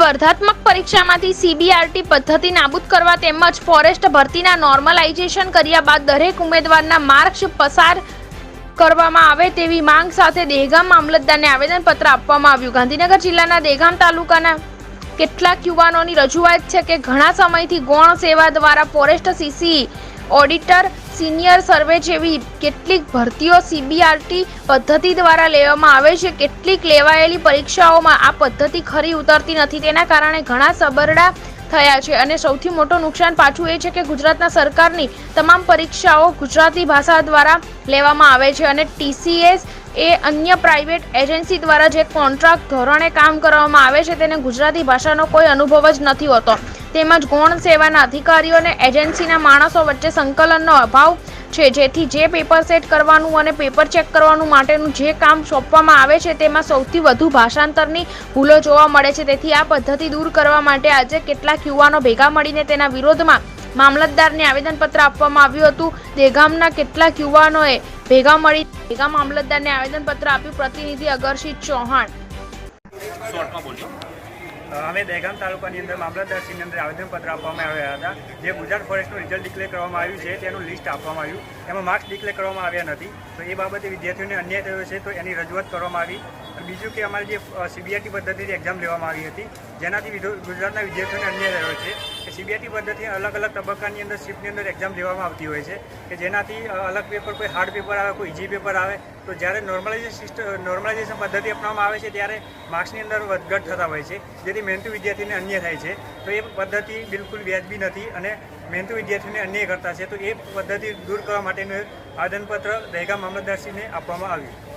સ્પર્ધાત્મક પરીક્ષામાંથી સીબીઆરટી પદ્ધતિ નાબૂદ કરવા તેમજ ફોરેસ્ટ ભરતીના નોર્મલાઇઝેશન કર્યા બાદ દરેક ઉમેદવારના માર્ક્સ પસાર કરવામાં આવે તેવી માંગ સાથે દહેગામ મામલતદારને આવેદનપત્ર આપવામાં આવ્યું. ગાંધીનગર જિલ્લાના દહેગામ તાલુકાના કેટલાક યુવાનોની રજૂઆત છે કે ઘણા સમયથી ગૌણ સેવા દ્વારા forest CC auditor senior survey જેવી કેટલીક ભરતીઓ સીબીઆરટી પદ્ધતિ દ્વારા લેવામાં આવે છે. કેટલીક લેવાયેલી પરીક્ષાઓમાં આ પદ્ધતિ ખરી ઉતરતી નથી. તેના કારણે ઘણા સબરડા થયા છે. અને સૌથી મોટું નુકસાન પાછું એ છે કે ગુજરાતના સરકારની તમામ પરીક્ષાઓ ગુજરાતી ભાષા દ્વારા લેવામાં આવે છે. અને ટીસીએસ એ અન્ય પ્રાઇવેટ એજન્સી દ્વારા જે કોન્ટ્રાક્ટ ધોરણે કામ કરવામાં આવે છે તેને ગુજરાતી ભાષાનો કોઈ અનુભવ જ નથી હોતો. તેમજ ગૌણ સેવાના અધિકારીઓ અને એજન્સીના માણસો વચ્ચે સંકલનનો અભાવ છે. જેથી જે પેપર સેટ કરવાનું અને પેપર ચેક કરવાનું માટેનું જે કામ સોંપવામાં આવે છે તેમાં સૌથી વધુ ભાષાંતરની ભૂલો જોવા મળે છે. તેથી આ પદ્ધતિ દૂર કરવા માટે આજે કેટલાક યુવાનો ભેગા મળીને તેના વિરોધમાં મામલતદારને આવેદનપત્ર આપવામાં આવ્યું હતું. દેગામના કેટલાક યુવાનોએ ભેગા મળી ભેગા મામલતદારને આવેદનપત્ર આપ્યું. પ્રતિનિધિ અગરસિંહ ચૌહાણ. અમે દહેગામ તાલુકાની અંદર મામલતદારશ્રીની અંદર આવેદનપત્ર આપવામાં આવ્યા હતા. જે ગુજરાત ફોરેસ્ટનું રિઝલ્ટ ડિક્લેર કરવામાં આવ્યું છે તેનું લિસ્ટ આપવામાં આવ્યું. એમાં માર્ક્સ ડિક્લેર કરવામાં આવ્યા નથી. તો એ બાબતે વિદ્યાર્થીઓને અન્યાય થયો છે તો એની રજૂઆત કરવામાં આવી. અને બીજું કે અમારી જે સીબીઆઈટી પદ્ધતિથી એક્ઝામ લેવામાં આવી હતી જેનાથી ગુજરાતના વિદ્યાર્થીઓને અન્યાય થયો છે. કે સીબીઆઈટી પદ્ધતિ અલગ અલગ તબક્કાની અંદર શિફ્ટની અંદર એક્ઝામ લેવામાં આવતી હોય છે કે જેનાથી અલગ પેપર કોઈ હાર્ડ પેપર આવે, કોઈ ઇઝી પેપર આવે, તો જ્યારે નોર્મલાઇઝેશન સિસ્ટમ નોર્મલાઇઝેશન પદ્ધતિ અપનાવવામાં આવે છે ત્યારે માર્ક્સની અંદર વધઘટ થતા હોય છે. જેથી મહેનતુ વિદ્યાર્થીને અન્ય થાય છે. તો એ પદ્ધતિ બિલકુલ વ્યાજબી નથી અને મહેનતુ વિદ્યાર્થીને અન્ય કરતા છે. તો એ પદ્ધતિ દૂર કરવા માટેનું આવેદનપત્ર દહેગા મામલતદારશ્રીને આપવામાં આવ્યું.